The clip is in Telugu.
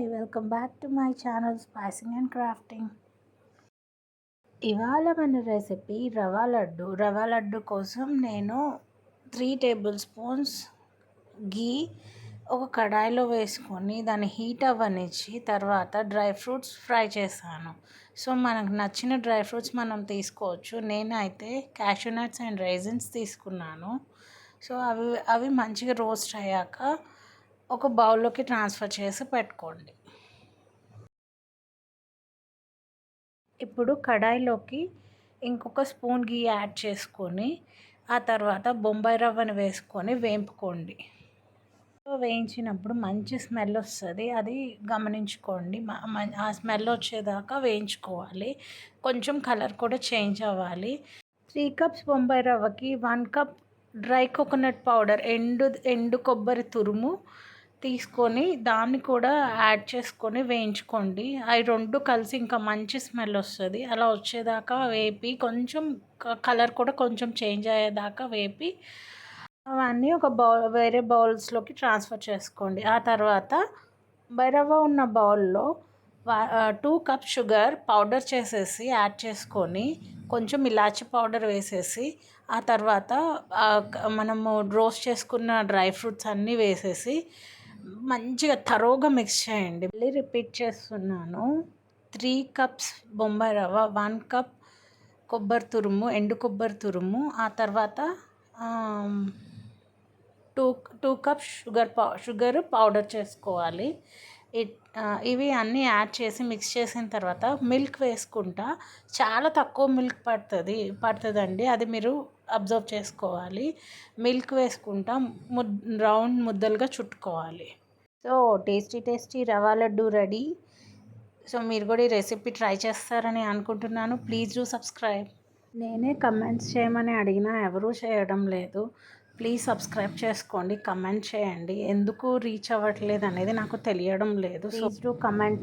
Hi welcome back to my channel spicing and crafting. ఇవాళ మన రెసిపీ రవా లడ్డు. రవా లడ్డు కోసం నేను త్రీ టేబుల్ స్పూన్స్ గీ ఒక కడాయిలో వేసుకొని దాన్ని హీట్ అవ్వనిచ్చి తర్వాత డ్రై ఫ్రూట్స్ ఫ్రై చేశాను సో మనకు నచ్చిన డ్రై ఫ్రూట్స్ మనం తీసుకోవచ్చు. నేనైతే క్యాషూ నట్స్ అండ్ రైజిన్స్ తీసుకున్నాను. సో అవి అవి మంచిగా రోస్ట్ అయ్యాక ఒక బౌల్లోకి ట్రాన్స్ఫర్ చేసి పెట్టుకోండి. ఇప్పుడు కడాయిలోకి ఇంకొక స్పూన్ గీ యాడ్ చేసుకొని ఆ తర్వాత బొంబాయి రవ్వను వేసుకొని వేంపుకోండి. వేయించినప్పుడు మంచి స్మెల్ వస్తుంది అది గమనించుకోండి. ఆ స్మెల్ వచ్చేదాకా వేయించుకోవాలి. కొంచెం కలర్ కూడా చేంజ్ అవ్వాలి. Three cups Bombay రవ్వకి one cup dry coconut powder ఎండు ఎండు కొబ్బరి తురుము తీసుకొని దాన్ని కూడా యాడ్ చేసుకొని వేయించుకోండి. అవి రెండు కలిసి ఇంకా మంచి స్మెల్ వస్తుంది. అలా వచ్చేదాకా వేపి కొంచెం కలర్ కూడా కొంచెం చేంజ్ అయ్యేదాకా వేపి అవన్నీ ఒక బౌల్ వేరే బౌల్స్లోకి ట్రాన్స్ఫర్ చేసుకోండి. ఆ తర్వాత బైరవ ఉన్న బౌల్లో టూ కప్ షుగర్ పౌడర్ చేసేసి యాడ్ చేసుకొని కొంచెం ఇలాచి పౌడర్ వేసేసి ఆ తర్వాత మనము రోస్ట్ చేసుకున్న డ్రై ఫ్రూట్స్ అన్నీ వేసేసి మంచిగా తరోగా మిక్స్ చేయండి. మళ్ళీ రిపీట్ చేస్తున్నాను. త్రీ కప్స్ బొంబాయి రవ్వ వన్ కప్ కొబ్బరి తురుము ఎండు కొబ్బరి తురుము. ఆ తర్వాత టూ టూ కప్స్ షుగర్ పౌ షుగర్ పౌడర్ చేసుకోవాలి. ఇవి అన్నీ యాడ్ చేసి మిక్స్ చేసిన తర్వాత మిల్క్ వేసుకుంటా. చాలా తక్కువ మిల్క్ పడుతుంది పడుతుందండి. అది మీరు అబ్జర్వ్ చేసుకోవాలి. మిల్క్ వేసుకుంటా ముద్ రౌండ్ ముద్దలుగా చుట్టుకోవాలి. So tasty tasty rava laddu ready. So మీరు కూడా ఈ రెసిపీ ట్రై చేస్తారని అనుకుంటున్నాను. Please do subscribe. నేనే కమెంట్స్ చేయమని అడిగినా ఎవరూ చేయడం లేదు. ప్లీజ్ సబ్స్క్రైబ్ చేసుకోండి కమెంట్ చేయండి. ఎందుకు రీచ్ అవ్వట్లేదు అనేది నాకు తెలియడం లేదు. So do comment